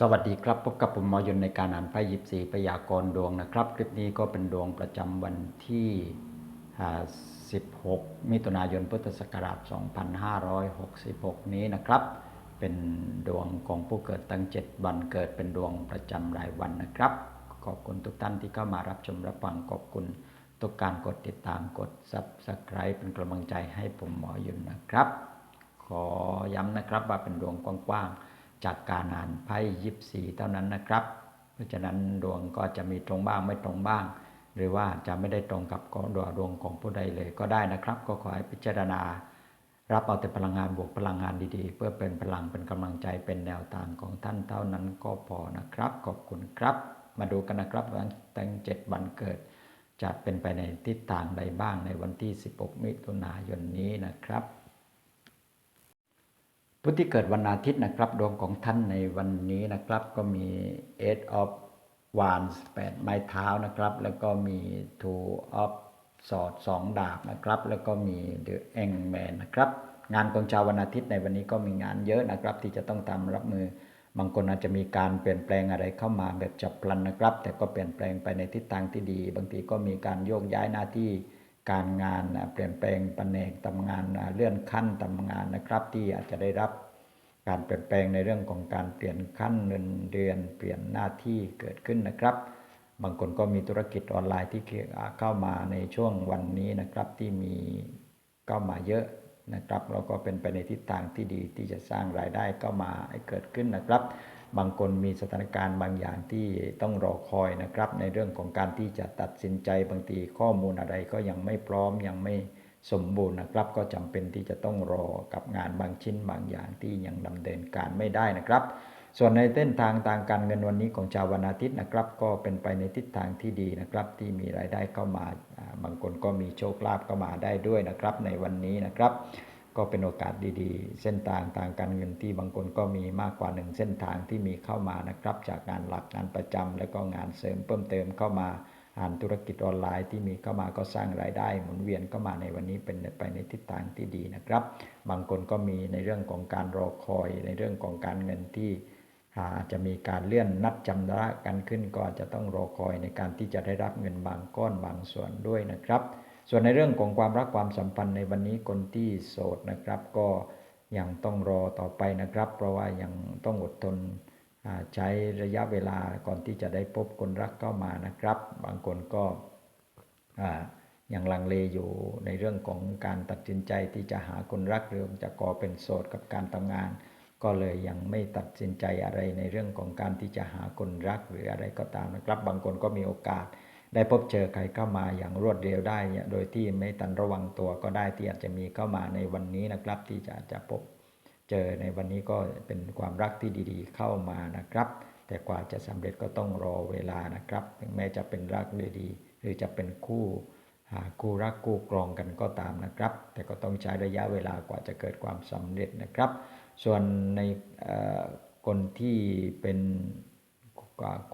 สวัสดีครับพบกับผมหมอยนในการอ่านไพ่ยิบสีพยากรณ์ดวงนะครับ คลิปนี้ก็เป็นดวงประจำวันที่ 16 มิถุนายนพุทธศักราช 2566 นี้นะครับ เป็นดวงของผู้เกิดตั้ง 7 วันเกิดเป็นดวงประจำรายวันนะครับ ขอบคุณทุกท่านที่เข้ามารับชมรับฟังขอบคุณทุกการกดติดตามกด Subscribe เป็นกำลังใจให้ผมหมอยุนนะครับ ขอย้ำนะครับว่าเป็นดวงกว้างๆ จากการอ่านไพ่ยิบสีเท่านั้นนะครับ เพราะฉะนั้นดวงก็จะมีตรงบ้างไม่ตรงบ้าง หรือว่าจะไม่ได้ตรงกับกดวงดวงของผู้ใดเลยก็ได้นะครับ ก็ขอให้พิจารณา รับเอาแต่พลังงานบวกพลังงานดีๆ เพื่อเป็นพลังเป็นกำลังใจเป็นแนวทางของท่านเท่านั้นก็พอนะครับ ขอบคุณครับ มาดูกันนะครับวันแต่งเจ็ดวันเกิดจะเป็นไปในทิศทางใดบ้างในวันที่ 16 มิถุนายนนี้นะครับ ผู้ที่เกิดวันอาทิตย์นะครับ ดวงของท่านในวันนี้นะครับ ก็มี eight of wands 8ไม้เท้านะครับ แล้วก็มี two of swords สองดาบนะครับ แล้วก็มี the a n g m a n นะครับ งานของชาววันอาทิตย์ในวันนี้ก็มีงานเยอะนะครับ ที่จะต้องทำรับมือบางคนอาจจะมีการเปลี่ยนแปลงอะไรเข้ามาแบบจับพลันนะครับ แต่ก็เปลี่ยนแปลงไปในทิศทางที่ดี บางทีก็มีการโยกย้ายหน้าที่ การงานเปลี่ยนแปลงตำแหน่งทำงานเลื่อนขั้นทำงานนะครับ ที่อาจจะได้รับการเปลี่ยนแปลงในเรื่องของการเปลี่ยนขั้นเงินเดือนเปลี่ยนหน้าที่เกิดขึ้นนะครับ บางคนก็มีธุรกิจออนไลน์ที่เข้ามาในช่วงวันนี้นะครับที่มีเข้ามาเยอะนะครับแล้วก็เป็นไปในทิศทางที่ดีที่จะสร้างรายได้เข้ามาให้เกิดขึ้นนะครับ บางคนมีสถานการณ์บางอย่างที่ต้องรอคอยนะครับ ในเรื่องของการที่จะตัดสินใจบางทีข้อมูลอะไรก็ยังไม่พร้อมยังไม่สมบูรณ์นะครับ ก็จำเป็นที่จะต้องรอกับงานบางชิ้นบางอย่างที่ยังดำเนินการไม่ได้นะครับ ส่วนในเส้นทางทางการเงินวันนี้ของชาววันอาทิตย์นะครับ ก็เป็นไปในทิศทางที่ดีนะครับ ที่มีรายได้เข้ามาบางคนก็มีโชคลาภเข้ามาได้ด้วยนะครับ ในวันนี้นะครับ ก็เป็นโอกาสดีๆ เส้นทางทางการเงินที่บางคนก็มีมากกว่าหนึ่งเส้นทางที่มีเข้ามานะครับ จากงานหลักงานประจำแล้วก็งานเสริมเพิ่มเติมเข้ามาอ่านธุรกิจออนไลน์ที่มีเข้ามาก็สร้างรายได้ หมุนเวียนเข้ามาในวันนี้เป็นไปในทิศทางที่ดีนะครับ บางคนก็มีในเรื่องของการรอคอย ในเรื่องของการเงินที่อาจจะมีการเลื่อนนัดจำระกันขึ้นก็อาจจะต้องรอคอยในการที่จะได้รับเงินบางก้อนบางส่วนด้วยนะครับ ส่วนในเรื่องของความรักความสัมพันธ์ในวันนี้คนที่โสดนะครับ ก็ยังต้องรอต่อไปนะครับ เพราะว่ายังต้องอดทนใช้ระยะเวลาก่อนที่จะได้พบคนรักเข้ามานะครับ บางคนก็อ่ายังลังเลอยู่ในเรื่องของการตัดสินใจที่จะหาคนรักหรือจะก่อเป็นโสดกับการทำงาน ก็เลยยังไม่ตัดสินใจอะไรในเรื่องของการที่จะหาคนรักหรืออะไรก็ตามนะครับ บางคนก็มีโอกาส ได้พบเจอใครเข้ามาอย่างรวดเร็วได้เนี่ยโดยที่ไม่ตันระวังตัวก็ได้ที่อาจจะมีเข้ามาในวันนี้นะครับ ที่จะจะพบเจอในวันนี้ก็เป็นความรักที่ดีๆ เข้ามานะครับ แต่กว่าจะสำเร็จก็ต้องรอเวลานะครับถึงแม้จะเป็นรักดีๆหรือจะเป็นคู่หาคู่รักคู่ครองกันก็ตามนะครับ แต่ก็ต้องใช้ระยะเวลากว่าจะเกิดความสำเร็จนะครับ ส่วนในคนที่เป็น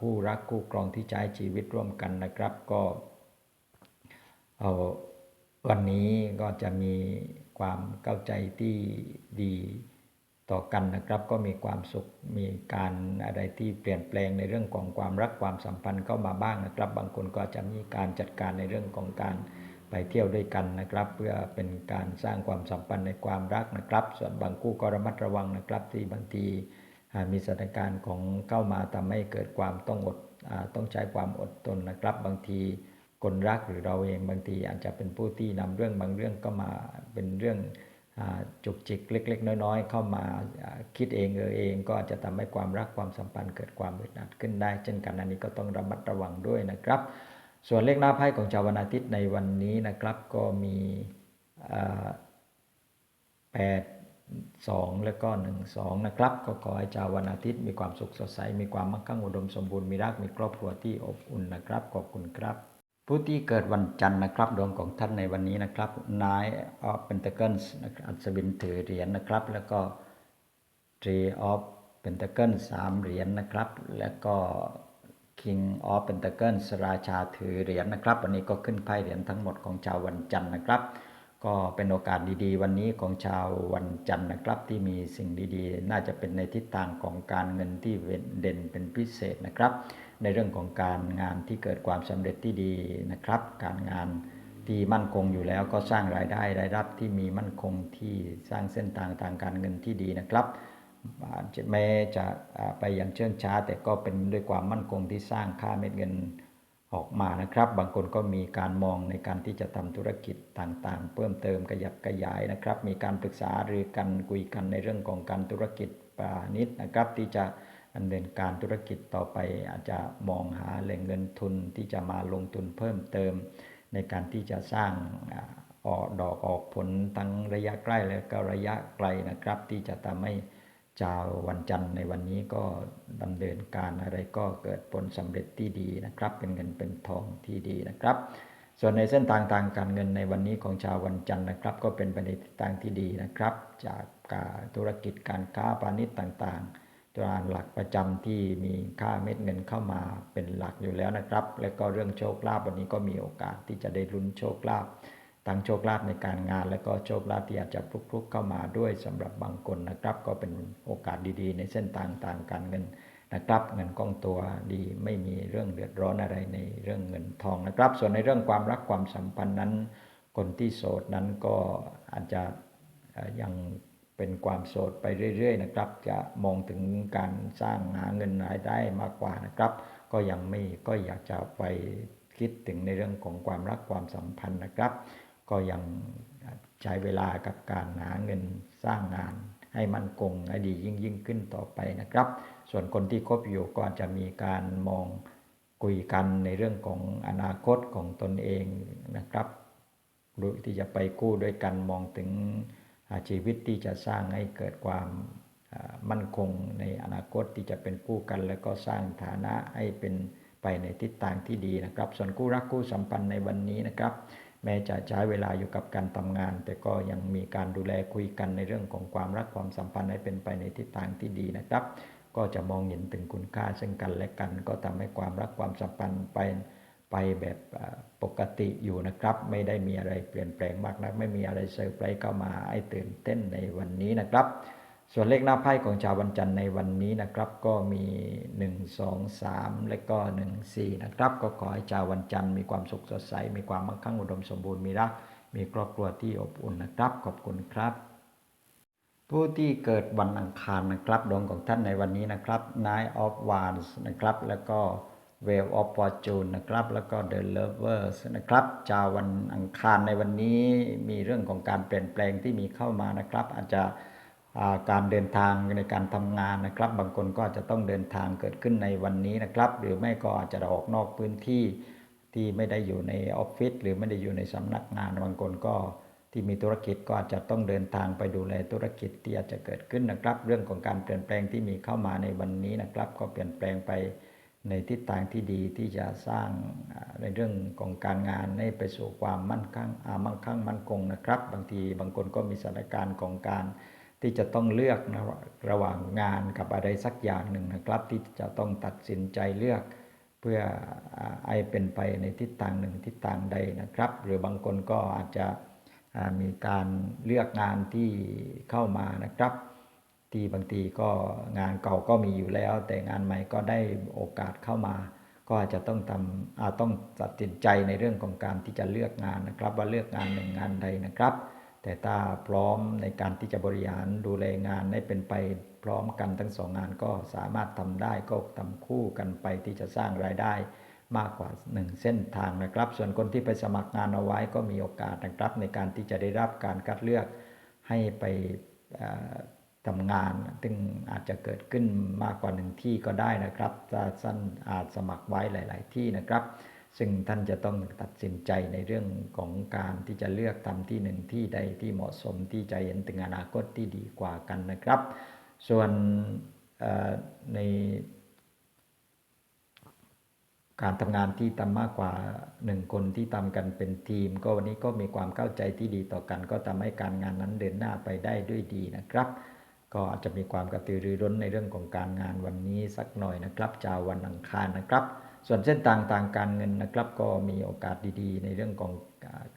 คู่รักคู่ครองที่ใช้ชีวิตร่วมกันนะครับ ก็เอาวันนี้ก็จะมีความเข้าใจที่ดีต่อกันนะครับ ก็มีความสุขมีการอะไรที่เปลี่ยนแปลงในเรื่องของความรักความสัมพันธ์เข้ามาบ้างนะครับ บางคนก็จะมีการจัดการในเรื่องของการไปเที่ยวด้วยกันนะครับ เพื่อเป็นการสร้างความสัมพันธ์ในความรักนะครับ ส่วนบางคู่ก็ระมัดระวังนะครับที่บางทีอ มีสถานการณ์ของเข้ามาทำให้เกิดความต้องอดอต้องใช้ความอดทนนะครับ บางทีคนรักหรือเราเองบางทีอาจจะเป็นผู้ที่นำเรื่องบางเรื่องก็มาเป็นเรื่องจุกจิกเล็ก ๆ น้อยๆ เข้ามาคิดเองเออเองก็อาจจะทำให้ความรักความสัมพันธ์เกิดความอึดอัดขึ้นได้ เช่นกันอันนี้ก็ต้องระมัดระวังด้วยนะครับ ส่วนเลขหน้าไพ่ของชาววันอาทิตย์ในวันนี้นะครับก็มีแปด สองแล้วก็หนึ่งสองนะครับ ก็ขอให้ชาววันอาทิตย์มีความสุขสดใส มีความมั่งคั่งอุดมสมบูรณ์ มีรัก มีครอบครัวที่อบอุ่นนะครับ ขอบคุณครับ ผู้ที่เกิดวันจันทร์นะครับ ดวงของท่านในวันนี้นะครับนายออฟเป็นตะเกิลนะครับอัศวินถือเหรียญนะครับ แล้วก็ Three of Pentacle สามเหรียญนะครับ แล้วก็ King of Pentacle ราชาถือเหรียญนะครับ วันนี้ก็ขึ้นไพ่เหรียญทั้งหมดของชาววันจันทร์นะครับ ก็เป็นโอกาสดีๆ วันนี้ของชาววันจันทร์นะครับที่มีสิ่งดีๆ น่าจะเป็นในทิศทางของการเงินที่เด่นเป็นพิเศษนะครับ ในเรื่องของการงานที่เกิดความสำเร็จที่ดีนะครับ การงานที่มั่นคงอยู่แล้วก็สร้างรายได้รายรับที่มีมั่นคงที่สร้างเส้นทางทางการเงินที่ดีนะครับแม้จะไปอย่างเชื่องช้า แต่ก็เป็นด้วยความมั่นคงที่สร้างค่าเม็ดเงิน ออกมานะครับ บางคนก็มีการมองในการที่จะทำธุรกิจต่างๆ เพิ่มเติมขยับขยายนะครับ มีการปรึกษาหรือกันคุยกันในเรื่องของการธุรกิจปาณิชย์นะครับ ที่จะดำเนินการธุรกิจต่อไป อาจจะมองหาแหล่งเงินทุนที่จะมาลงทุนเพิ่มเติม ในการที่จะสร้างอออกดอกออกผลทั้งระยะใกล้และก็ระยะไกลนะครับ ที่จะทำให้ ชาววันจันทร์ในวันนี้ก็ดำเนินการอะไรก็เกิดผลสำเร็จที่ดีนะครับ เป็นเงินเป็นทองที่ดีนะครับ ส่วนในเส้นทางทางการเงินในวันนี้ของชาววันจันทร์นะครับ ก็เป็นไปในทิศทางที่ดีนะครับ จากการธุรกิจการค้าพาณิชย์ต่างๆตัวหลักประจำที่มีค่าเม็ดเงินเข้ามาเป็นหลักอยู่แล้วนะครับ และก็เรื่องโชคลาภวันนี้ก็มีโอกาสที่จะได้ลุ้นโชคลาภ ทั้งโชคลาภในการงาน และก็โชคลาภที่อาจจะพลุกๆเข้ามาด้วยสำหรับบางคนนะครับ ก็เป็นโอกาสดีๆ ในเส้นทางทางการเงินนะครับเงินก้องตัวดีไม่มีเรื่องเดือดร้อนอะไรในเรื่องเงินทองนะครับ ส่วนในเรื่องความรักความสัมพันธ์นั้น คนที่โสดนั้นก็อาจจะยังเป็นความโสดไปเรื่อย ๆ นะครับ จะมองถึงการสร้างหาเงินรายได้มากกว่านะครับ ก็ยังไม่ก็อยากจะไปคิดถึงในเรื่องของความรักความสัมพันธ์นะครับ ก็ยังใช้เวลากับการหาเงินสร้างงานให้มั่นคงให้ดียิ่งยิ่งขึ้นต่อไปนะครับ ส่วนคนที่คบอยู่ก็จะมีการมองคุยกันในเรื่องของอนาคตของตนเองนะครับหรือที่จะไปกู้ด้วยกันมองถึงอาชีวิตที่จะสร้างให้เกิดความมั่นคงในอนาคตที่จะเป็นคู่กัน แล้วก็สร้างฐานะให้เป็นไปในทิศทางที่ดีนะครับ ส่วนคู่รักคู่สัมพันธ์ในวันนี้นะครับ แม้จะใช้เวลาอยู่กับการทำงาน แต่ก็ยังมีการดูแลคุยกันในเรื่องของความรักความสัมพันธ์ให้เป็นไปในทิศทางที่ดีนะครับ ก็จะมองเห็นถึงคุณค่าซึ่งกันและกัน ก็ทำให้ความรักความสัมพันธ์ไปไปแบบปกติอยู่นะครับ ไม่ได้มีอะไรเปลี่ยนแปลงมากนัก ไม่มีอะไรเซอร์ไพรส์เข้ามาให้ตื่นเต้นในวันนี้นะครับ ส่วนเลขหน้าไพ่ของชาววันจันทร์ในวันนี้นะครับ ก็มี 1 2 3 และก็ 1 4 นะครับ ก็ขอให้ชาววันจันทร์มีความสุขสดใส มีความมั่งคั่งอุดมสมบูรณ์มีรักมีครอบครัวที่อบอุ่นนะครับ ขอบคุณครับ ผู้ที่เกิดวันอังคารนะครับดวงของท่านในวันนี้นะครับ Nine of Wands นะครับ แล้วก็ Wheel of Fortune นะครับ แล้วก็ The Lovers นะครับชาววันอังคารในวันนี้มีเรื่องของการเปลี่ยนแปลงที่มีเข้ามานะครับ อาจจะ การเดินทางในการทำงานนะครับ บางคนก็จะต้องเดินทางเกิดขึ้นในวันนี้นะครับ หรือไม่ก็อาจจะออกนอกพื้นที่ที่ไม่ได้อยู่ในออฟฟิศหรือไม่ได้อยู่ในสำนักงานบางคนก็ที่มีธุรกิจก็อาจจะต้องเดินทางไปดูแลธุรกิจที่อาจจะเกิดขึ้นนะครับ เรื่องของการเปลี่ยนแปลงที่มีเข้ามาในวันนี้นะครับ ก็เปลี่ยนแปลงไปในทิศทางที่ดีที่จะสร้างในเรื่องของการงานให้ไปสู่ความมั่นคงอ่ามั่งคั่งมั่นคงนะครับ บางทีบางคนก็มีสถานการณ์ของการ ที่จะต้องเลือกนะระหว่างงานกับอะไรสักอย่างหนึ่งนะครับ ที่จะต้องตัดสินใจเลือก เพื่ออ่าให้เป็นไปในทิศทางหนึ่งทิศทางใดนะครับ หรือบางคนก็อาจจะมีการเลือกงานที่เข้ามานะครับ ที่บางทีก็งานเก่าก็มีอยู่แล้ว แต่งานใหม่ก็ได้โอกาสเข้ามา ก็อาจจะต้องทำอาต้องตัดสินใจในเรื่องของการที่จะเลือกงานนะครับ ว่าเลือกงานหนึ่งงานใดนะครับ แต่ถ้าพร้อมในการที่จะบริหารดูแลงานให้เป็นไปพร้อมกันทั้งสองงานก็สามารถทำได้ก็ทำคู่กันไปที่จะสร้างรายได้มากกว่าหนึ่งเส้นทางนะครับ ส่วนคนที่ไปสมัครงานเอาไว้ก็มีโอกาสนะครับ ในการที่จะได้รับการคัดเลือกให้ไปทำงาน ซึ่งอาจจะเกิดขึ้นมากกว่าหนึ่งที่ก็ได้นะครับถ้าท่านอาจสมัครไว้หลาย ๆ ที่นะครับ ซึ่งท่านจะต้องตัดสินใจในเรื่องของการที่จะเลือกทำที่หนึ่งที่ใดที่เหมาะสมที่จะเห็นถึงอนาคตที่ดีกว่ากันนะครับ ส่วนในการทำงานที่ทำมากกว่าหนึ่งคนที่ทำกันเป็นทีม ก็วันนี้ก็มีความเข้าใจที่ดีต่อกัน ก็ทำให้การงานนั้นเดินหน้าไปได้ด้วยดีนะครับ ก็อาจจะมีความกระตือรือร้นในเรื่องของการงานวันนี้สักหน่อยนะครับชาววันอังคารนะครับ ส่วนเส้นทางทางการเงินนะครับ ก็มีโอกาสดีๆ ในเรื่องของ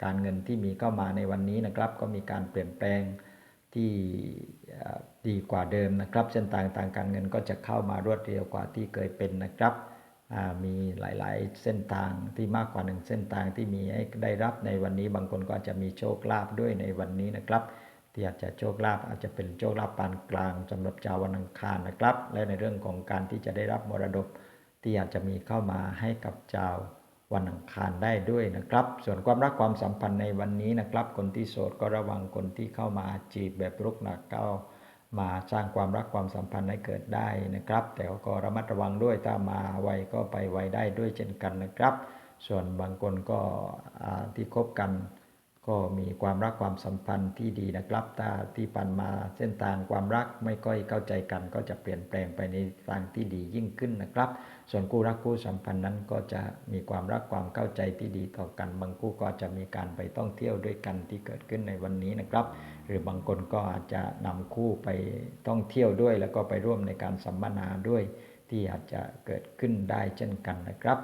การเงินที่มีเข้ามาในวันนี้นะครับ ก็มีการเปลี่ยนแปลงที่ดีกว่าเดิมนะครับ เส้นทางทางการเงินก็จะเข้ามารวดเร็วกว่าที่เคยเป็นนะครับมีหลายๆเส้นทางที่มากกว่าหนึ่งเส้นทางที่มีให้ได้รับในวันนี้ บางคนก็อาจจะมีโชคลาภด้วยในวันนี้นะครับที่อาจจะโชคลาภอาจจะเป็นโชคลาภปานกลางสำหรับชาววันอังคารนะครับ และในเรื่องของการที่จะได้รับมรดก ที่อาจจะมีเข้ามาให้กับชาววันอังคารได้ด้วยนะครับ ส่วนความรักความสัมพันธ์ในวันนี้นะครับ คนที่โสดก็ระวังคนที่เข้ามาจีบแบบรุกหนักเก้ามาสร้างความรักความสัมพันธ์ให้เกิดได้นะครับ แต่ก็ระมัดระวังด้วยถ้ามาไวก็ไปไวได้ด้วยเช่นกันนะครับ ส่วนบางคนก็ที่คบกัน ก็มีความรักความสัมพันธ์ที่ดีนะครับถ้าที่ผ่านมาเส้นทางความรักไม่ค่อยเข้าใจกัน ก็จะเปลี่ยนแปลงไปในทางที่ดียิ่งขึ้นนะครับ ส่วนคู่รักคู่สัมพันธ์นั้นก็จะมีความรักความเข้าใจที่ดีต่อกัน บางคู่ก็จะมีการไปท่องเที่ยวด้วยกันที่เกิดขึ้นในวันนี้นะครับ หรือบางคนก็อาจจะนำคู่ไปท่องเที่ยวด้วย แล้วก็ไปร่วมในการสัมมนาด้วย ที่อาจจะเกิดขึ้นได้เช่นกันนะครับ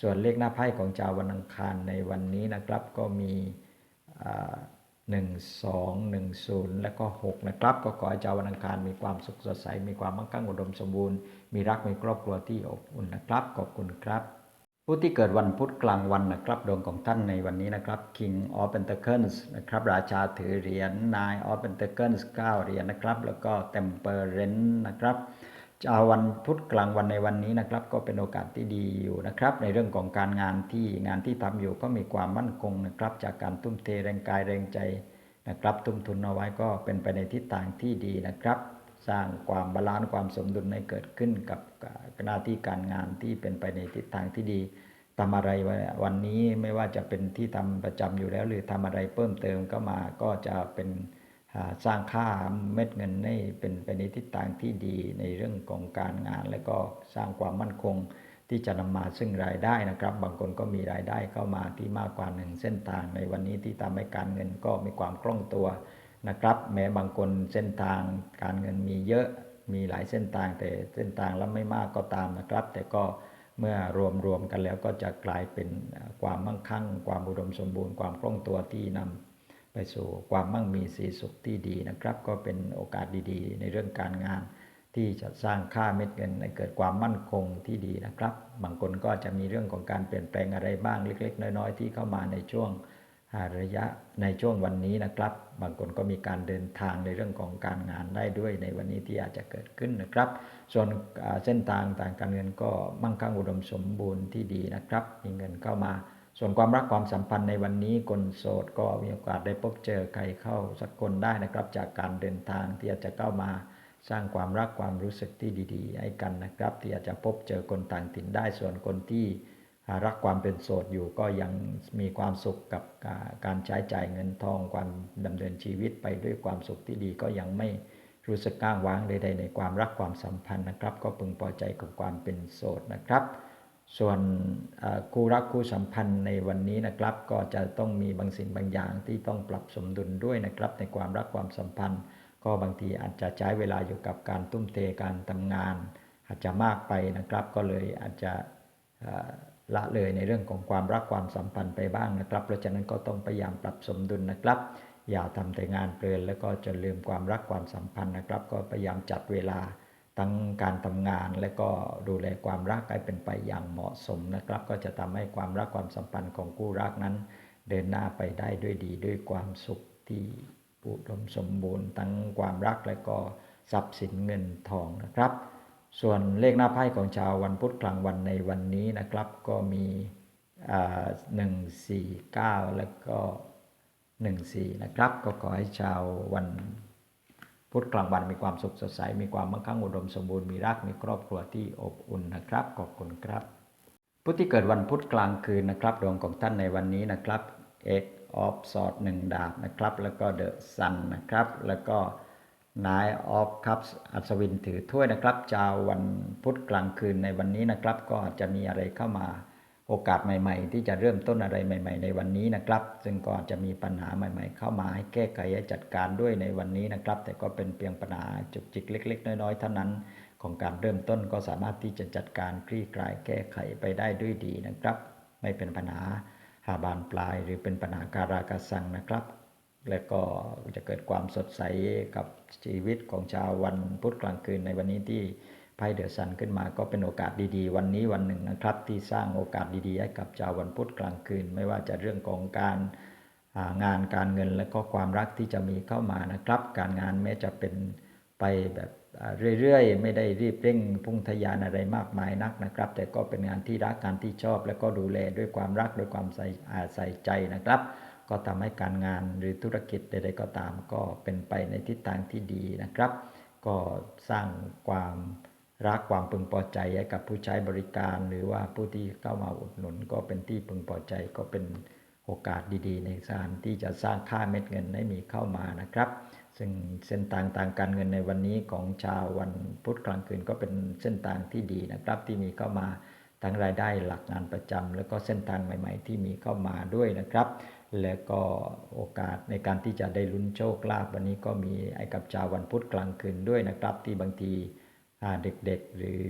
ส่วนเลขหน้าไพ่ของชาววันอังคารในวันนี้นะครับ ก็มี หนึ่งสองหนึ่งศูนย์และก็หกนะครับ ก็ขอให้ชาววันอังคารมีความสุขสดใส มีความมั่งคั่งอุดมสมบูรณ์ มีรัก มีครอบครัวที่อบอุ่นนะครับ ขอบคุณครับ ผู้ที่เกิดวันพุธกลางวันนะครับ ดวงของท่านในวันนี้นะครับ King of Pentacles นะครับ ราชาถือเหรียญ Nine of Pentacles 9เหรียญนะครับ แล้วก็ Temperance นะครับ ชาววันพุธกลางวันในวันนี้นะครับ ก็เป็นโอกาสที่ดีอยู่นะครับ ในเรื่องของการงานที่งานที่ทำอยู่ก็มีความมั่นคงนะครับ จากการทุ่มเทแรงกายแรงใจนะครับ ทุ่มทุนเอาไว้ก็เป็นไปในทิศทางที่ดีนะครับ สร้างความบาลานซ์ความสมดุลให้เกิดขึ้นกับหน้าที่การงานที่เป็นไปในทิศทางที่ดีทำอะไรวันนี้ไม่ว่าจะเป็นที่ทำประจำอยู่แล้ว หรือทำอะไรเพิ่มเติมก็มาก็จะเป็น สร้างค่าเม็ดเงินให้เป็นไปในทิศทางที่ดีในเรื่องของการงาน และก็สร้างความมั่นคงที่จะนำมาซึ่งรายได้นะครับ บางคนก็มีรายได้เข้ามาที่มากกว่าหนึ่งเส้นทางในวันนี้ที่ทำให้การเงินก็มีความคล่องตัวนะครับ แม้บางคนเส้นทางการเงินมีเยอะมีหลายเส้นทางแต่เส้นทางแล้วไม่มากก็ตามนะครับ แต่ก็เมื่อรวมรวมกันแล้วก็จะกลายเป็นความมั่งคั่ง ความอุดมสมบูรณ์ความคล่องตัวที่นำ ไปสู่ความมั่งมีสีสุขที่ดีนะครับ ก็เป็นโอกาสดีๆ ในเรื่องการงาน ที่จะสร้างค่าเม็ดเงินให้เกิดความมั่นคงที่ดีนะครับ บางคนก็จะมีเรื่องของการเปลี่ยนแปลงอะไรบ้างเล็ก ๆ น้อยๆ ที่เข้ามาในช่วงระยะในช่วงวันนี้นะครับ บางคนก็มีการเดินทางในเรื่องของการงานได้ด้วยในวันนี้ที่อาจจะเกิดขึ้นนะครับ ส่วนเส้นทางทางการเงินก็มั่งคั่งอุดมสมบูรณ์ที่ดีนะครับ มีเงินเข้ามา ส่วนความรักความสัมพันธ์ในวันนี้คนโสดก็มีโอกาสได้พบเจอใครเข้าสักคนได้นะครับ จากการเดินทางที่อาจจะเข้ามาสร้างความรักความรู้สึกที่ดีๆ ให้กันนะครับ ที่อาจจะพบเจอคนต่างถิ่นได้ ส่วนคนที่รักความเป็นโสดอยู่ก็ยังมีความสุขกับการใช้จ่ายเงินทองความดำเนินชีวิตไปด้วยความสุขที่ดีก็ยังไม่รู้สึกก้างว้างใดๆในความรักความสัมพันธ์นะครับ ก็พึงพอใจกับความเป็นโสดนะครับ ส่วนคู่รักคู่สัมพันธ์ในวันนี้นะครับ ก็จะต้องมีบางสิ่งบางอย่างที่ต้องปรับสมดุลด้วยนะครับ ในความรักความสัมพันธ์ ก็บางทีอาจจะใช้เวลาอยู่กับการตุ้มเทการทำงาน อาจจะมากไปนะครับ ก็เลยอาจจะละเลยในเรื่องของความรักความสัมพันธ์ไปบ้างนะครับ เพราะฉะนั้นก็ต้องพยายามปรับสมดุลนะครับ อย่าทำแต่งานเพลินแล้วก็จะลืมความรักความสัมพันธ์นะครับ ก็พยายามจัดเวลา ทั้งการทำงานและก็ดูแลความรักให้เป็นไปอย่างเหมาะสมนะครับ ก็จะทำให้ความรักความสัมพันธ์ของคู่รักนั้น เดินหน้าไปได้ด้วยดีด้วยความสุขที่อุดมสมบูรณ์ ทั้งความรักและก็ทรัพย์สินเงินทองนะครับ ส่วนเลขหน้าไพ่ของชาววันพุธกลางวันในวันนี้นะครับ ก็มีหนึ่งสี่เก้าแล้วก็หนึ่งสี่นะครับ ก็ขอให้ชาววัน พุธกลางวันมีความสุขสดใส มีความมั่งคั่งอุดมสมบูรณ์ มีรัก มีครอบครัวที่อบอุ่นนะครับ ขอบคุณครับ ผู้ที่เกิดวันพุธกลางคืนนะครับ ดวงของท่านในวันนี้นะครับ X of s w o r d หนึ่งดาบนะครับ แล้วก็ The Sun นนะครับ แล้วก็ Nine of Cups อัศวินถือถ้วยนะครับชาววันพุธกลางคืนในวันนี้นะครับ ก็อาจจะมีอะไรเข้ามา โอกาสใหม่ ๆ ที่จะเริ่มต้นอะไรใหม่ ๆ ในวันนี้นะครับ ซึ่งก็อาจะมีปัญหาใหม่ ๆ เข้ามาให้แก้ไขให้จัดการด้วยในวันนี้นะครับ แต่ก็เป็นเพียงปัญหาจุกจิกเล็ก ๆ น้อยๆเท่านั้น ของการเริ่มต้นก็สามารถที่จะจัดการคลี่คลายแก้ไขไปได้ด้วยดีนะครับ ไม่เป็นปัญหาอ่าบานปลายหรือเป็นปัญหาการากาสังนะครับ และก็จะเกิดความสดใสกับชีวิตของชาววันพุธกลางคืนในวันนี้ที่ ไพ่เดอะซันขึ้นมาก็เป็นโอกาสดีๆ วันนี้วันหนึ่งนะครับ ที่สร้างโอกาสดีๆ ให้กับชาววันพุธกลางคืน ไม่ว่าจะเรื่องของการงานการเงินและก็ความรักที่จะมีเข้ามานะครับ การงานแม้จะเป็นไปแบบเรื่อยๆ ไม่ได้รีบเร่งพุ่งทะยานอะไรมากมายนักนะครับ แต่ก็เป็นงานที่รักงานที่ชอบ แล้วก็ดูแลด้วยความรักด้วยความใส่ใส่ใจนะครับ ก็ทำให้การงานหรือธุรกิจใดๆก็ตามก็เป็นไปในทิศทางที่ดีนะครับ ก็สร้างความ รักความพึงพอใจให้กับผู้ใช้บริการ หรือว่าผู้ที่เข้ามาอุดหนุน ก็เป็นที่พึงพอใจก็เป็นโอกาสดีๆ ในการที่จะสร้างค่าเม็ดเงินให้มีเข้ามานะครับ ซึ่งเส้นทางทางการเงินในวันนี้ของชาววันพุธกลางคืนก็เป็นเส้นทางที่ดีนะครับ ที่มีเข้ามาทั้งรายได้หลักงานประจำแล้วก็เส้นทางใหม่ ๆ ที่มีเข้ามาด้วยนะครับ และก็โอกาสในการที่จะได้ลุ้นโชคลาภวันนี้ก็มีไอ้กับชาววันพุธกลางคืนด้วยนะครับ ที่บางที เด็กๆหรือ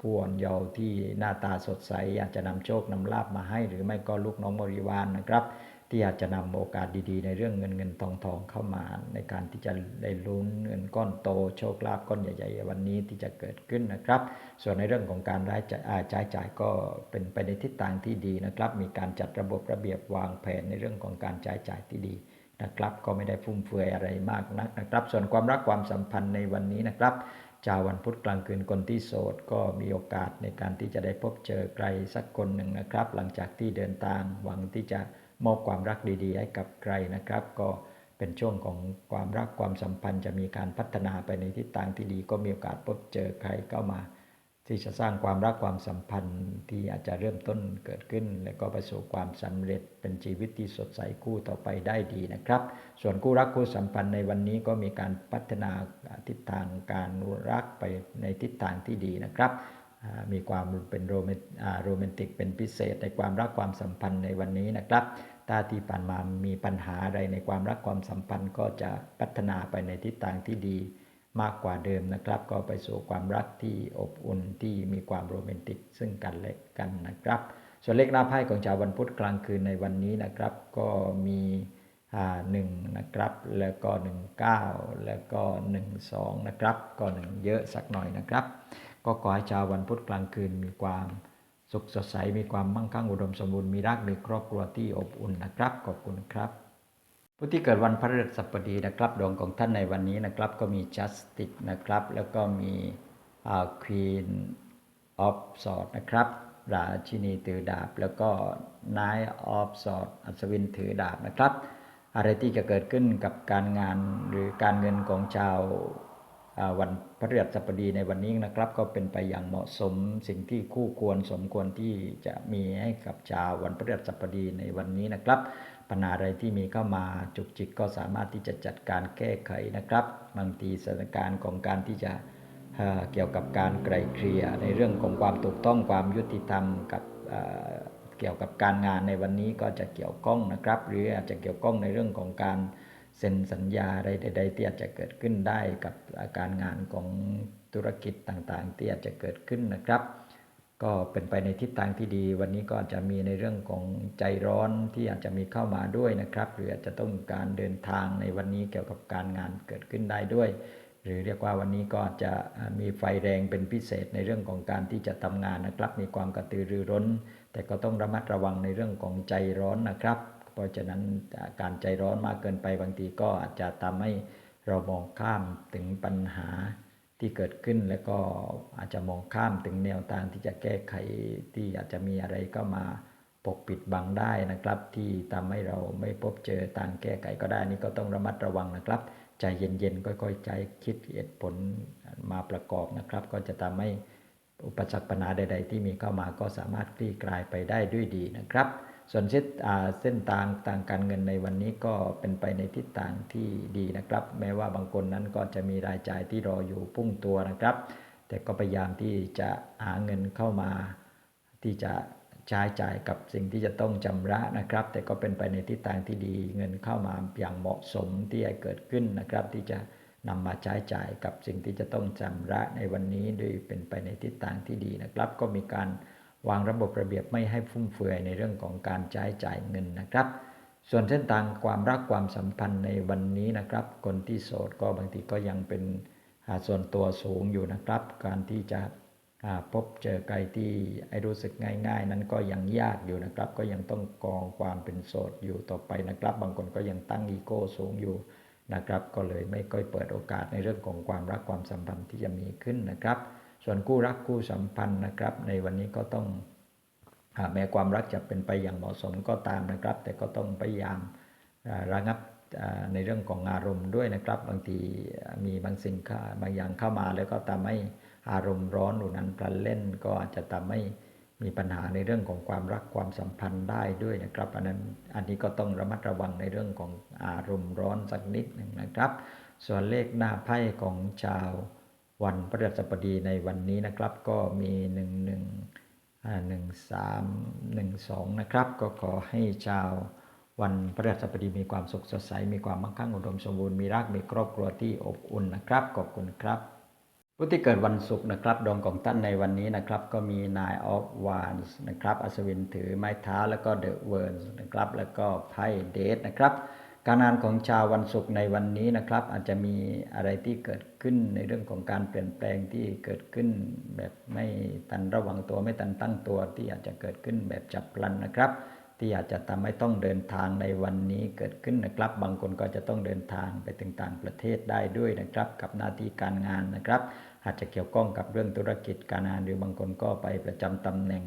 ผู้อ่อนเยาว์ที่หน้าตาสดใสอยากจะนำโชคนำลาบมาให้ หรือไม่ก็ลูกน้องบริวารนนะครับ ที่อยาจจะนำโอกาสดีๆ ในเรื่องเงินเงินทองทองเข้ามา ในการที่จะได้ลุ้นเงินก้อนโตโชคลาภก้อนใหญ่ๆวันนี้ที่จะเกิดขึ้นนะครับ ส่วนในเรื่องของการรายจ่ายอ่าใช้จ่ายก็เป็นไปในทิศทางที่ดีนะครับ มีการจัดระบบระเบียบวางแผนในเรื่องของการใช้จ่ายที่ดี นะครับ ก็ไม่ได้ฟุ่มเฟือยอะไรมากนักนะครับ ส่วนความรักความสัมพันธ์ในวันนี้นะครับชาววันพุธกลางคืนคนที่โสดก็มีโอกาสในการที่จะได้พบเจอใครสักคนหนึ่งนะครับ หลังจากที่เดินทางหวังที่จะมอบความรักดีๆ ให้กับใครนะครับ ก็เป็นช่วงของความรักความสัมพันธ์จะมีการพัฒนาไปในทิศทางที่ดี ก็มีโอกาสพบเจอใครเข้ามา ที่จะสร้างความรักความสัมพันธ์ที่อาจจะเริ่มต้นเกิดขึ้น และก็ประสบความสำเร็จเป็นชีวิตที่สดใสคู่ต่อไปได้ดีนะครับ ส่วนคู่รักคู่สัมพันธ์ในวันนี้ก็มีการพัฒนาทิศทางการรักไปในทิศทางที่ดีนะครับ มีความเป็นโรแมนอ่าโรแมนติกเป็นพิเศษในความรักความสัมพันธ์ในวันนี้นะครับถ้าที่ผ่านมามีปัญหาอะไรในความรักความสัมพันธ์ก็จะพัฒนาไปในทิศทางที่ดี มากกว่าเดิมนะครับ ก็ไปสู่ความรักที่อบอุ่นที่มีความโรแมนติก ซึ่งกันและกันนะครับ ส่วนเลขหน้าไพ่ของชาววันพุธกลางคืนในวันนี้นะครับ ก็มีอ่าหนึ่งนะครับ แล้วก็หนึ่งเก้าแล้วก็หนึ่งสองนะครับ ก็หนึ่งเยอะสักหน่อยนะครับ ก็ขอให้ชาววันพุธกลางคืนมีความสุขสดใส มีความมั่งคั่งอุดมสมบูรณ์ มีรัก มีครอบครัวที่อบอุ่นนะครับ ขอบคุณครับ ผู้ที่เกิดวันพฤหัสบดีนะครับดวงของท่านในวันนี้นะครับก็มี Justice นะครับ แล้วก็มี Queen of Swords นะครับราชินีถือดาบ แล้วก็ Knight of Swords อัศวินถือดาบนะครับ อะไรที่จะเกิดขึ้นกับการงานหรือการเงินของชาววันพฤหัสบดีในวันนี้นะครับ ก็เป็นไปอย่างเหมาะสมสิ่งที่คู่ควรสมควรที่จะมีให้กับชาววันพฤหัสบดีในวันนี้นะครับ ปัญหาอะไรที่มีเข้ามาจุกจิกก็สามารถที่จะจัดการแก้ไขนะครับ บางทีสถานการณ์ของการที่จะเกี่ยวกับการไกลเกลี่ยในเรื่องของความถูกต้องความยุติธรรมกับเเกี่ยวกับการงานในวันนี้ก็จะเกี่ยวข้องนะครับ หรืออาจจะเกี่ยวข้องในเรื่องของการเซ็นสัญญาอะไรใดๆที่อาจจะเกิดขึ้นได้กับการงานของธุรกิจต่างๆ ที่อาจจะเกิดขึ้นนะครับ ก็เป็นไปในทิศทางที่ดี วันนี้ก็อาจจะมีในเรื่องของใจร้อนที่อาจจะมีเข้ามาด้วยนะครับ หรืออาจจะต้องการเดินทางในวันนี้เกี่ยวกับการงานเกิดขึ้นได้ด้วย หรือเรียกว่าวันนี้ก็อาจจะมีไฟแรงเป็นพิเศษในเรื่องของการที่จะทำงานนะครับ มีความกระตือรือร้น แต่ก็ต้องระมัดระวังในเรื่องของใจร้อนนะครับ เพราะฉะนั้นการใจร้อนมากเกินไปบางทีก็อาจจะทำให้เรามองข้ามถึงปัญหา ที่เกิดขึ้นแล้วก็อาจจะมองข้ามถึงแนวทางที่จะแก้ไขที่อาจจะมีอะไรก็มาปกปิดบังได้นะครับ ที่ทำให้เราไม่พบเจอทางแก้ไขก็ได้นี่ก็ต้องระมัดระวังนะครับใจเย็นๆค่อยๆใจคิดเหตุผลมาประกอบนะครับ ก็จะทำให้อุปสรรคปัญหาใด ๆ ที่มีเข้ามาก็สามารถคลี่คลายไปได้ด้วยดีนะครับ ส่วนเส้นอ่าเส้นทางทางการเงินในวันนี้ก็เป็นไปในทิศทางที่ดีนะครับ แม้ว่าบางคนนั้นก็จะมีรายจ่ายที่รออยู่พุ่งตัวนะครับ แต่ก็พยายามที่จะหาเงินเข้ามาที่จะใช้จ่ายกับสิ่งที่จะต้องชำระนะครับ แต่ก็เป็นไปในทิศทางที่ดี เงินเข้ามาอย่างเหมาะสมที่จะเกิดขึ้นนะครับ ที่จะนำมาใช้จ่ายกับสิ่งที่จะต้องชำระในวันนี้ด้วยเป็นไปในทิศทางที่ดีนะครับ ก็มีการ วางระบบระเบียบไม่ให้ฟุ่มเฟือยในเรื่องของการใช้จ่ายเงินนะครับ ส่วนเส้นทางความรักความสัมพันธ์ในวันนี้นะครับ คนที่โสดก็บางทีก็ยังเป็นอ่าส่วนตัวสูงอยู่นะครับ การที่จะอ่าพบเจอใครที่ไอ้รู้สึกง่าย ๆ นั้นก็ยังยากอยู่นะครับ ก็ยังต้องกองความเป็นโสดอยู่ต่อไปนะครับ บางคนก็ยังตั้งอีโก้สูงอยู่นะครับ ก็เลยไม่ค่อยเปิดโอกาสในเรื่องของความรักความสัมพันธ์ที่จะมีขึ้นนะครับ ส่วนคู่รักคู่สัมพันธ์นะครับ ในวันนี้ก็ต้องแม้ความรักจะเป็นไปอย่างเหมาะสมก็ตามนะครับ แต่ก็ต้องพยายามระงับในเรื่องของอารมณ์ด้วยนะครับ บางทีมีบางสิ่งข้าบางอย่างเข้ามาแล้วก็ทำให้อารมณ์ร้อนหรือนั้นพลันเล่น ก็อาจจะทำให้มีปัญหาในเรื่องของความรักความสัมพันธ์ได้ด้วยนะครับอันนั้นอันนี้ก็ต้องระมัดระวังในเรื่องของอารมณ์ร้อนสักนิดหนึ่งนะครับ ส่วนเลขหน้าไพ่ของชาว วันพฤหัสบดีในวันนี้นะครับ ก็มีหนึ่งหนึ่งหนึ่งสามหนึ่งสองนะครับ ก็ขอให้ชาววันพฤหัสบดีมีความสุขสดใส มีความมั่งคั่งอุดมสมบูรณ์ มีรัก มีครอบครัวที่อบอุ่นนะครับ ขอบคุณครับ ผู้ที่เกิดวันศุกร์นะครับดวงของท่านในวันนี้นะครับ ก็มี Nine of Wands นะครับ อัศวินถือไม้เท้าแล้วก็ The Wands นะครับ แล้วก็ไพ่เดทนะครับ การงานของชาววันศุกร์ในวันนี้นะครับ อาจจะมีอะไรที่เกิดขึ้นในเรื่องของการเปลี่ยนแปลงที่เกิดขึ้น แบบไม่ตันระวังตัวไม่ตันตั้งตัวที่อาจจะเกิดขึ้นแบบจับพลันนะครับ ที่อาจจะทำให้ต้องเดินทางในวันนี้เกิดขึ้นนะครับ บางคนก็จะต้องเดินทางไปถึงต่างประเทศได้ด้วยนะครับ กับหน้าที่การงานนะครับ อาจจะเกี่ยวข้องกับเรื่องธุรกิจการงานหรือบางคนก็ไปประจำตำแหน่ง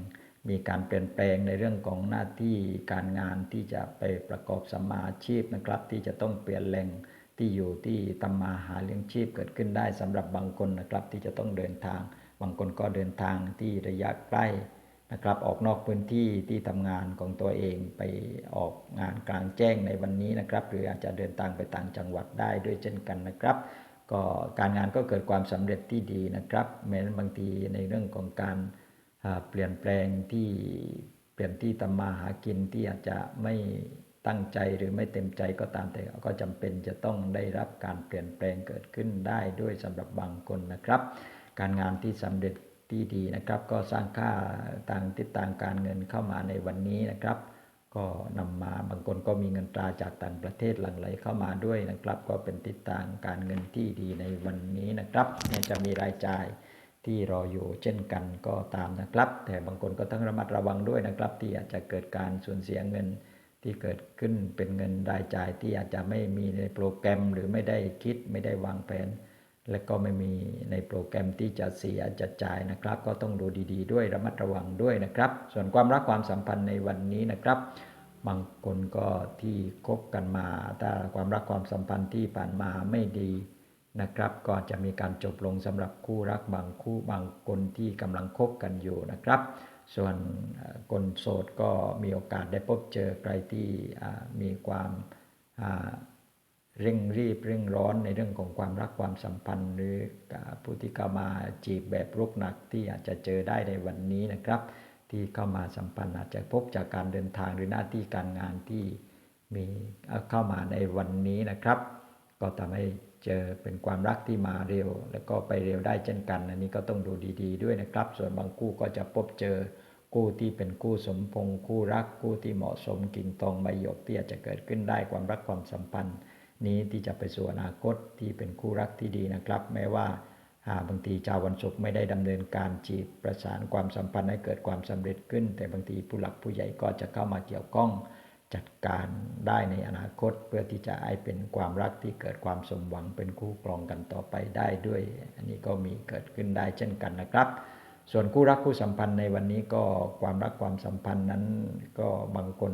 มีการเปลี่ยนแปลงในเรื่องของหน้าที่การงานที่จะไปประกอบสมาชีพนะครับ ที่จะต้องเปลี่ยนแหล่งที่อยู่ที่ทำมาหาเลี้ยงชีพเกิดขึ้นได้สำหรับบางคนนะครับ ที่จะต้องเดินทาง บางคนก็เดินทางที่ระยะใกล้นะครับ ออกนอกพื้นที่ที่ทำงานของตัวเองไปออกงานกลางแจ้งในวันนี้นะครับ หรืออาจจะเดินทางไปต่างจังหวัดได้ด้วยเช่นกันนะครับ ก็การงานก็เกิดความสำเร็จที่ดีนะครับแม้บางทีในเรื่องของการ เปลี่ยนแปลงที่เปลี่ยนที่ทำมาหากินที่อาจจะไม่ตั้งใจหรือไม่เต็มใจก็ตามแต่ก็จำเป็นจะต้องได้รับการเปลี่ยนแปลงเกิดขึ้นได้ด้วยสำหรับบางคนนะครับ การงานที่สำเร็จที่ดีนะครับ ก็สร้างค่าทางทิศทางการเงินเข้ามาในวันนี้นะครับ ก็นำมาบางคนก็มีเงินตราจากต่างประเทศหลั่งไหลเข้ามาด้วยนะครับ ก็เป็นทิศทางการเงินที่ดีในวันนี้นะครับจะมีรายจ่าย ที่รออยู่เช่นกันก็ตามนะครับ แต่บางคนก็ต้องระมัดระวังด้วยนะครับ ที่อาจจะเกิดการสูญเสียเงินที่เกิดขึ้นเป็นเงินรายจ่ายที่อาจจะไม่มีในโปรแกรมหรือไม่ได้คิดไม่ได้วางแผน และก็ไม่มีในโปรแกรมที่จะเสียจะจ่ายนะครับ ก็ต้องดูดีๆ ด้วยระมัดระวังด้วยนะครับ ส่วนความรักความสัมพันธ์ในวันนี้นะครับ บางคนก็ที่คบกันมาถ้าความรักความสัมพันธ์ที่ผ่านมาไม่ดี นะครับก็จะมีการจบลงสำหรับคู่รักบางคู่บางคนที่กำลังคบกันอยู่นะครับ ส่วนคนโสดก็มีโอกาสได้พบเจอใครที่มีความเร่งรีบเร่งร้อนในเรื่องของความรักความสัมพันธ์ หรือผู้ที่เข้ามาจีบแบบรุกหนักที่อาจจะเจอได้ในวันนี้นะครับ ที่เข้ามาสัมพันธ์อาจจะพบจากการเดินทางหรือหน้าที่การงานที่มีเอ่อเข้ามาในวันนี้นะครับ ก็ทำให้ เจอเป็นความรักที่มาเร็ว แล้วก็ไปเร็วได้เช่นกัน อันนี้ก็ต้องดูดีๆด้วยนะครับ ส่วนบางคู่ก็จะพบเจอคู่ที่เป็นคู่สมพงษ์คู่รักคู่ที่เหมาะสมกิ่งตองใบหยกที่อาจจะเกิดขึ้นได้ความรักความสัมพันธ์ นี้ที่จะไปสู่อนาคตที่เป็นคู่รักที่ดีนะครับ แม้ว่าาบางทีชาววันศุกร์ไม่ได้ดำเนินการจีบประสานความสัมพันธ์ให้เกิดความสำเร็จขึ้น แต่บางทีผู้หลักผู้ใหญ่ก็จะเข้ามาเกี่ยวข้อง จัดการได้ในอนาคตเพื่อที่จะให้เป็นความรักที่เกิดความสมหวังเป็นคู่ครองกันต่อไปได้ด้วย อันนี้ก็มีเกิดขึ้นได้เช่นกันนะครับ ส่วนคู่รักคู่สัมพันธ์ในวันนี้ก็ความรักความสัมพันธ์นั้นก็บางคน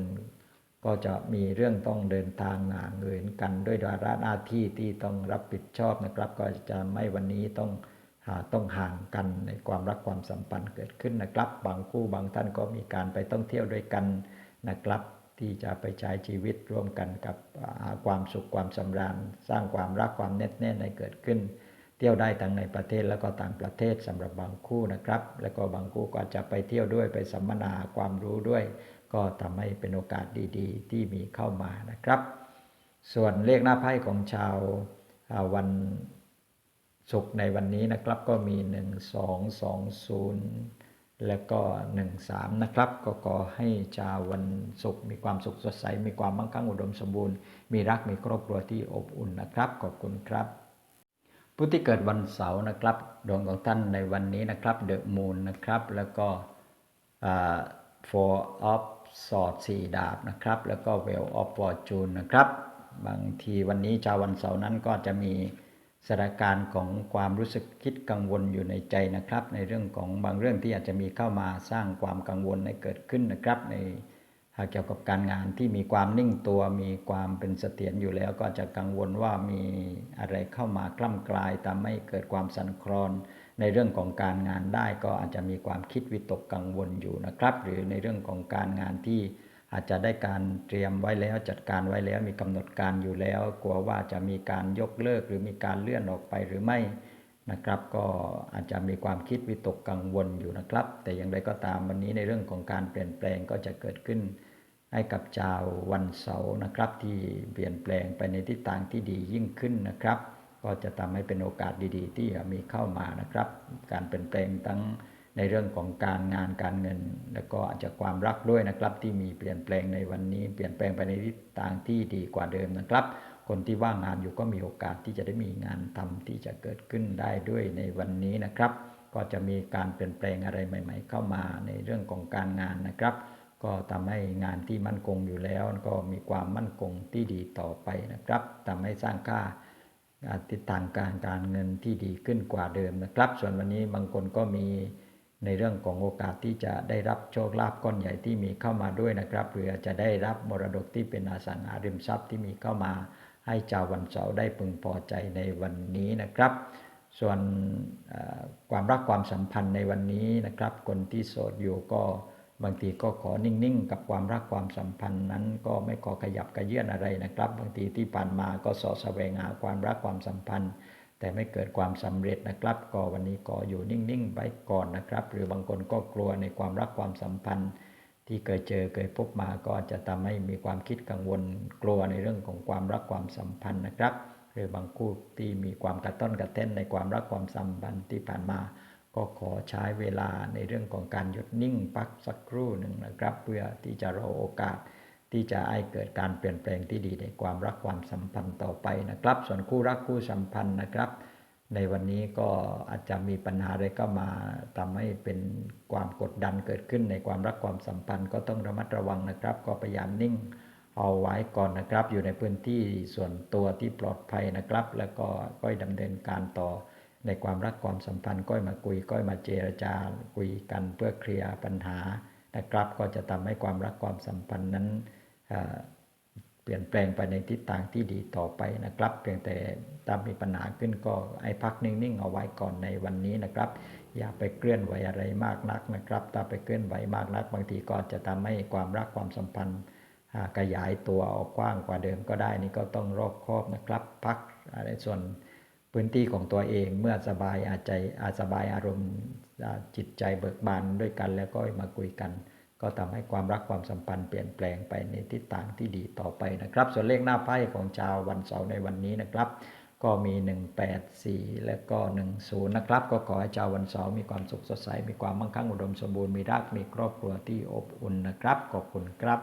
ก็จะมีเรื่องต้องเดินทางห่างเหินกันด้วยภาระหน้าที่ที่ต้องรับผิดชอบนะครับ ก็จะไม่วันนี้ต้องหาต้องห่างกันในความรักความสัมพันธ์เกิดขึ้นนะครับ บางคู่บางท่านก็มีการไปท่องเที่ยวด้วยกันนะครับ ที่จะไปใช้ชีวิตร่วมกันกับความสุขความสำราญ สร้างความรักความแน่นแน่ในเกิดขึ้น เที่ยวได้ทั้งในประเทศแล้วก็ต่างประเทศสำหรับบางคู่นะครับ แล้วก็บางคู่ก็จะไปเที่ยวด้วยไปสัมมนาความรู้ด้วย ก็ทำให้เป็นโอกาสดีๆ ที่มีเข้ามานะครับ ส่วนเลขหน้าไพ่ของชาววันศุกร์ในวันนี้นะครับก็มี 1 2 2 0 แล้วก็หนึ่งสามนะครับ ก็ขอให้ชาววันศุกร์มีความสุขสดใส มีความมั่งคั่งอุดมสมบูรณ์ มีรักมีครอบครัวที่อบอุ่นนะครับ ขอบคุณครับ ผู้ที่เกิดวันเสาร์นะครับดวงของท่านในวันนี้นะครับเดอะมูนนะครับ แล้วก็ four of swords สี่ดาบนะครับ แล้วก็ well of fortune นะครับ บางทีวันนี้ชาววันเสาร์นั้นก็จะมี สถานการณ์ของความรู้สึกคิดกังวลอยู่ในใจนะครับ ในเรื่องของบางเรื่องที่อาจจะมีเข้ามาสร้างความกังวลให้เกิดขึ้นนะครับ ในหากเกี่ยวกับการงานที่มีความนิ่งตัว มีความเป็นเสถียรอยู่แล้ว ก็จะกังวลว่ามีอะไรเข้ามากล้ำกลายทำให้เกิดความสั่นคลอน ในเรื่องของการงานได้ก็อาจจะมีความคิดวิตกกังวลอยู่นะครับ หรือในเรื่องของการงานที่ อาจจะได้การเตรียมไว้แล้วจัดการไว้แล้วมีกำหนดการอยู่แล้ว กลัวว่าจะมีการยกเลิกหรือมีการเลื่อนออกไปหรือไม่นะครับ ก็อาจจะมีความคิดวิตกกังวลอยู่นะครับ แต่อย่างไรก็ตามวันนี้ในเรื่องของการเปลี่ยนแปลงก็จะเกิดขึ้น ให้กับชาววันเสาร์นะครับ ที่เปลี่ยนแปลงไปในทิศทางที่ดียิ่งขึ้นนะครับ ก็จะทำให้เป็นโอกาสดีๆ ที่มีเข้ามานะครับ การเปลี่ยนแปลงทั้ง ในเรื่องของการงานการเงิน แล้วก็อาจจะความรักด้วยนะครับ ที่มีเปลี่ยนแปลงในวันนี้ เปลี่ยนแปลงไปในทิศทางที่ดีกว่าเดิมนะครับ คนที่ว่างงานอยู่ก็มีโอกาสที่จะได้มีงานทำที่จะเกิดขึ้นได้ด้วยในวันนี้นะครับ ก็จะมีการเปลี่ยนแปลงอะไรใหม่ ๆ เข้ามาในเรื่องของการงานนะครับ ก็ทำให้งานที่มั่นคงอยู่แล้ว ก็มีความมั่นคงที่ดีต่อไปนะครับทำให้สร้างค่าติดทางการการเงินที่ดีขึ้นกว่าเดิมนะครับ ส่วนวันนี้บางคนก็มี ในเรื่องของโอกาสที่จะได้รับโชคลาภก้อนใหญ่ที่มีเข้ามาด้วยนะครับหรือจจะได้รับมรดกที่เป็นอสังหาริมทรัพย์ที่มีเข้ามา ให้ชาววันเสาร์ได้พึงพอใจในวันนี้นะครับ ส่วนความรักความสัมพันธ์ในวันนี้นะครับ คนที่โสดอยู่ก็บางทีก็ขอนิ่งๆ กับความรักความสัมพันธ์นั้นก็ไม่ขอขยับกระเยื่อนอะไรนะครับ บางทีที่ผ่านมาก็สอแสวงหาความรักความสัมพันธ์ แต่ไม่เกิดความสำเร็จนะครับก็วันนี้ก็อยู่นิ่งๆไว้ก่อนนะครับ หรือบางคนก็กลัวในความรักความสัมพันธ์ ที่เคยเจอเคยพบมาก็จะทำให้มีความคิดกังวลกลัวในเรื่องของความรักความสัมพันธ์นะครับ หรือบางคู่ที่มีความกระต้นกระเต้นในความรักความสัมพันธ์ที่ผ่านมา ก็ขอใช้เวลาในเรื่องของการหยุดนิ่งพักสักครู่หนึ่งนะครับ เพื่อที่จะรอโอกาส ที่จะให้เกิดการเปลี่ยนแปลงที่ดีในความรักความสัมพันธ์ต่อไปนะครับ ส่วนคู่รักคู่สัมพันธ์นะครับ ในวันนี้ก็อาจจะมีปัญหาอะไรก็มาทำให้เป็นความกดดันเกิดขึ้นในความรักความสัมพันธ์ก็ต้องระมัดระวังนะครับ ก็พยายามนิ่งเอาไว้ก่อนนะครับ อยู่ในพื้นที่ส่วนตัวที่ปลอดภัยนะครับ แล้วก็ก็ดำเนินการต่อในความรักความสัมพันธ์ก็มาคุยก็มาเจรจาคุยกันเพื่อเคลียร์ปัญหานะครับ ก็จะทำให้ความรักความสัมพันธ์นั้น เปลี่ยนแปลงไปในทิศทางที่ดีต่อไปนะครับ เพียงแต่ถ้ามีปัญหาขึ้นก็ให้พักนิ่งๆเอาไว้ก่อนในวันนี้นะครับ อย่าไปเคลื่อนไหวอะไรมากนักนะครับ ถ้าไปเคลื่อนไหวมากนัก บางทีก็จะทำให้ความรักความสัมพันธ์ขยายตัวออกกว้างกว่าเดิมก็ได้นี่ก็ต้องรอบคอบนะครับ พักอะไรส่วนพื้นที่ของตัวเองเมื่อสบายอาใจอาสบายอารมณ์จิตใจเบิกบานด้วยกันแล้วก็มาคุยกัน ก็ทำให้ความรักความสัมพันธ์เปลี่ยนแปลงไปในทิศทางที่ดีต่อไปนะครับ ส่วนเลขหน้าไพ่ของชาววันเสาร์ในวันนี้นะครับ ก็มี 184 และก็ 10 นะครับ ก็ขอให้ชาววันเสาร์มีความสุขสดใส มีความมั่งคั่งอุดมสมบูรณ์มีรักมีครอบครัวที่อบอุ่นนะครับขอบคุณครับ